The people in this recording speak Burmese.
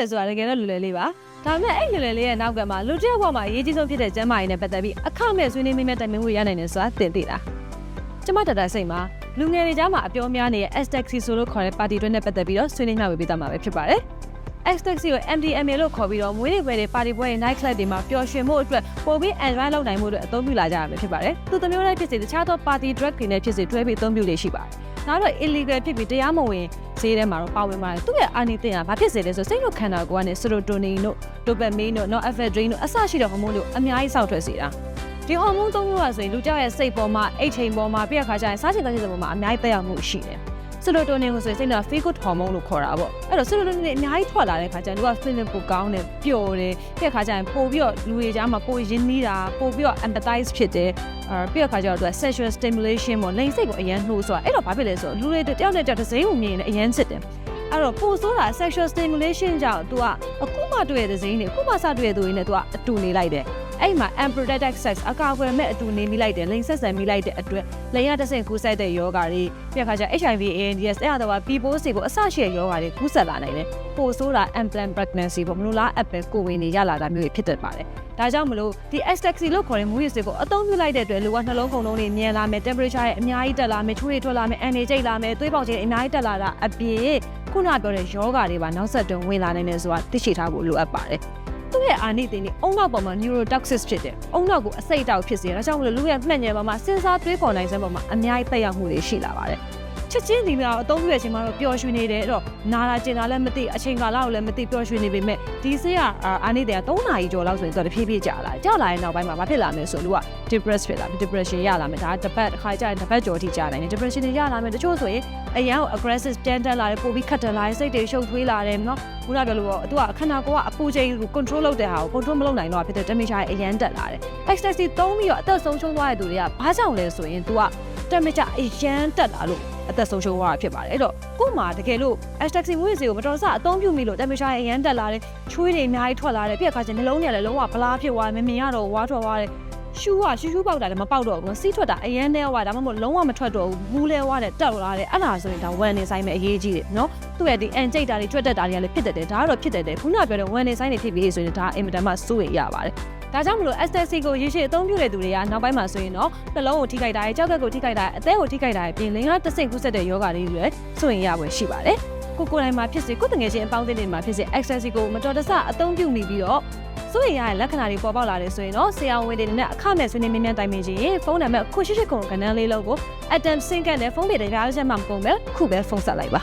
တယ်ဆိုတာတကယ်တော့လွယ်လွယ်လေးပါဒါပေမဲ့အဲ့လွယ်လွယ်လေးရဲ့နောက်ကမှလူတစ်ယောက်ဘဝမှာအရေးကြီးဆုံးဖြစ်တဲ့ကျန်းမာရေးနဲ့ပတ်သက်ပြီးအခမဲ့ဆွေးနွေးမိမဲ့တိုင်ပင်မှုရနိုင်တယ်ဆိုတာသင်သိလားကျမတတစိတ်မှာလူငယ်တွေကြားမှာအပြောများနေတဲ့ S-Taxi ဆိုလို့ခေါ်တဲ့ပါတီတွဲနဲ့ပတ်သက်ပြီးတော့ဆွေးနွေးမျှဝေပေးသွားမှာပဲဖြစ်ပါတယ် X-Taxi ကို MDMA လို့ခေါ်ပြီးတော့မွေးနေ့ပွဲတွေပါတီပွဲတွေ night club တွေမှာပျော်ရွှင်မှုအတွက်ပိုပြီး enjoy လုပ်နိုင်မှုအတွက်အသုံးပြုလာကြရမှာဖြစ်ပါတယ်။သူတစ်မျိုးတိုင်းဖြစ်စေတခြားသော party drug တွေနဲ့ဖြစ်စေတွဲပြီးအသုံးပြုလေရှိပါတယ်။ နောက်တော့ illegal ဖြစ်ပြီးတရားမဝင်ဈေးထဲမှာတော့ပါဝင်ပါတယ်။သူ့ရဲ့အာနိသင်ကဘာဖြစ်စေလဲဆိုစိတ်တို့ခန္ဓာကိုယ်ကနေ serotonin တို့ dopamine တို့ norepinephrine တို့အစရှိတဲ့ဟော်မုန်းတို့အများကြီးစောက်ထွက်စေတာ။ဒီဟော်မုန်းသုံးခုကဆိုရင်လူကြောက်ရဲ့စိတ်ပေါ်မှာအိတ်ချိန်ပေါ်မှာပြည့်ခါကျရင်စားချင်တဲ့စိတ်ပေါ်မှာအများကြီးတက်ရောက်မှုရှိတယ်။ ဆီရိုတိုနင်ကိုဆိုရင်စိတ်က feel good hormone လို့ခေါ်တာပေါ့အဲ့တော့ဆီရိုတိုနင်အများကြီးထွက်လာတဲ့ခါကျရင်လူက feeling ပိုကောင်းတယ်ပျော်တယ်ပြီးတဲ့ခါကျရင်ပို့ပြီးတော့လူတွေကြားမှာပိုရင်းနှီးတာပို့ပြီးတော့ empathize ဖြစ်တယ်အဲပြီးတဲ့ခါကျတော့သူက sexual stimulation ပေါ့လိင်စိတ်ကိုအရန်နှိုးဆိုတာအဲ့တော့ဘာဖြစ်လဲဆိုတော့လူတွေတယောက်နဲ့တယောက်တစ်စိမ့်ကိုမြင်နေအရန်စစ်တယ်အဲ့တော့ပိုဆိုတာ sexual stimulation ကြောင့် तू ကအခုမှတွေ့ရတဲ့ဇိမ်းတွေအခုမှစတွေ့ရတဲ့သူတွေနဲ့ तू ကအတူနေလိုက်တယ် အဲ့မှာ unprotected sex အကာအကွယ်မဲ့အတူနေမိလိုက်တယ်လိင်ဆက်ဆံမိလိုက်တဲ့အတွက်လိင်ရတစ်ဆင့်ကူးဆက်တဲ့ယောဂါတွေပြီးတဲ့ခါကျ HIV AIDS အဲ့ဒါတော့ပြီးပိုးစီကိုအဆရှိတဲ့ယောဂါတွေကူးဆက်လာနိုင်တယ်ပိုဆိုတာ unplanned pregnancy ပေါ့မလို့လား apple ကိုဝင်နေရလာတာမျိုးတွေဖြစ်တတ်ပါတယ်ဒါကြောင့်မလို့ဒီ ecstasy လို့ခေါ်တဲ့မူရစ်စစ်ကိုအသုံးပြုလိုက်တဲ့အတွက်လူကနှလုံးခုန်လုံးတွေမြင်လာမယ် temperature ရဲ့အများကြီးတက်လာမယ်ချိုးတွေထွက်လာမယ်အန်နေကျိတ်လာမယ်သွေးပေါက်ခြင်းအများကြီးတက်လာတာအပြင်ခုနပြောတဲ့ယောဂါတွေပါနောက်ဆက်တွဲဝင်လာနိုင်တယ်ဆိုတာသိရှိထားဖို့လိုအပ်ပါတယ် သူ့ရဲ့အာနိသင်ဒီအုံနောက်ပေါ်မှာ neurotoxic ဖြစ်တယ်။အုံနောက်ကိုအစိတ်တောက်ဖြစ်စေတယ်။ဒါကြောင့်မလို့လူရဲ့မှတ်ဉာဏ်ပေါ်မှာစဉ်းစားတွေးခေါ်နိုင်စမ်းပေါ်မှာအများကြီးသက်ရောက်မှုတွေရှိလာပါတယ်။ ချက်ချင်းဒီမှာအသုံးပြုရခြင်းမှာတော့ပျော်ရွှင်နေတယ်အဲ့တော့နာလာကျင်လာလည်းမသိအချိန်ကာလကိုလည်းမသိပျော်ရွှင်နေပေမဲ့ဒီစိတ်ကအာနိသင်က3နာရီကျော်လောက်ဆိုရင်သူကတဖြည်းဖြည်းကြာလာတယ်။ကြာလာရင်နောက်ပိုင်းမှာမဖြစ်လာမယ်ဆိုလူက depress ဖြစ်လာပြီ depression ရလာမယ်ဒါကတစ်ပတ်တစ်ခါကြာရင်တစ်ပတ်ကျော်ထိကြာနိုင်တယ် depression တွေရလာမယ်တချို့ဆိုရင်အရန်ကို aggressive တန်းတက်လာတယ်ပိုပြီးခတ်တယ်လာတယ်စိတ်တွေရှုပ်ထွေးလာတယ်နော်ခုနပြောလို့ပေါ့သူကခန္ဓာကိုယ်ကအပူချိန်ကို control လုပ်တဲ့ဟာကို control မလုပ်နိုင်တော့ဖြစ်တဲ့ temperature အရန်တက်လာတယ် ecstasy သုံးပြီးတော့အသက်ဆုံးရှုံးသွားတဲ့သူတွေကဘာကြောင့်လဲဆိုရင် तू က temperature အရန်တက်လာလို့ အသက်ဆုံးရှုံးသွားတာဖြစ်ပါတယ်အဲ့တော့ကို့မှာတကယ်လို့ ecstasy မွေးစီကိုမတော်တဆအသုံးပြုမိလို့ temperature အရန်တက်လာတယ်ချွေးတွေအများကြီးထွက်လာတယ်ပြည့်ခါချင်းနှလုံးတွေလည်းလုံးဝဗလားဖြစ်သွားတယ်မမြင်ရတော့ဝါထွက်သွားတယ်ရှူးကရှူးရှူးပေါက်တာလည်းမပေါက်တော့ဘူးစီးထွက်တာအရန်နဲဝါဒါမှမဟုတ်လုံးဝမထွက်တော့ဘူးမူးလဲဝါတဲ့တက်လာတယ်အဲ့ဒါဆိုရင်ဒါဝန်နေဆိုင်မဲ့အရေးကြီးတယ်နော်သူ့ရဲ့ဒီအန်ကျိတ်တာတွေထွက်တက်တာတွေကလည်းဖြစ်တတ်တယ်ဒါကတော့ဖြစ်တတ်တယ်ခုနပြောတဲ့ဝန်နေဆိုင်တွေဖြစ်ပြီးဆိုရင်ဒါအင်မတန်မှစိုးရိမ်ရပါတယ် ဒါကြောင့်မလို့ ecstasy ကိုရေရှည်အသုံးပြုတဲ့သူတွေကနောက်ပိုင်းမှာဆိုရင်တော့နှလုံးကိုထိခိုက်တာရဲ့ကြောက်ကက်ကိုထိခိုက်တာရဲ့အသက်ကိုထိခိုက်တာရဲ့ပြင်လင်ကတဆင့်ကူးဆက်တဲ့ယောဂတွေတွေစိုးရင်ရပွဲရှိပါတယ်ကိုကိုယ်တိုင်မှာဖြစ်စေကိုယ်တငယ်ချင်းအပေါင်းအသင်းတွေမှာဖြစ်စေ ecstasy ကိုမတော်တဆအသုံးပြုမိပြီးတော့စိုးရိမ်ရတဲ့လက္ခဏာတွေပေါ်ပေါက်လာတယ်ဆိုရင်တော့ဆရာဝန်တွေနဲ့အခမဲ့ဆွေးနွေးမြင်းမြန်းတိုင်ပင်ခြင်းရင်ဖုန်းနံပါတ်ခုရှိရှိခုကဏ္ဍလေးလုံးကို Atom Sync နဲ့ဖုန်းပြေတဲ့ကြားချက်မှမကုန်ပဲခုပဲဖုန်းဆက်လိုက်ပါ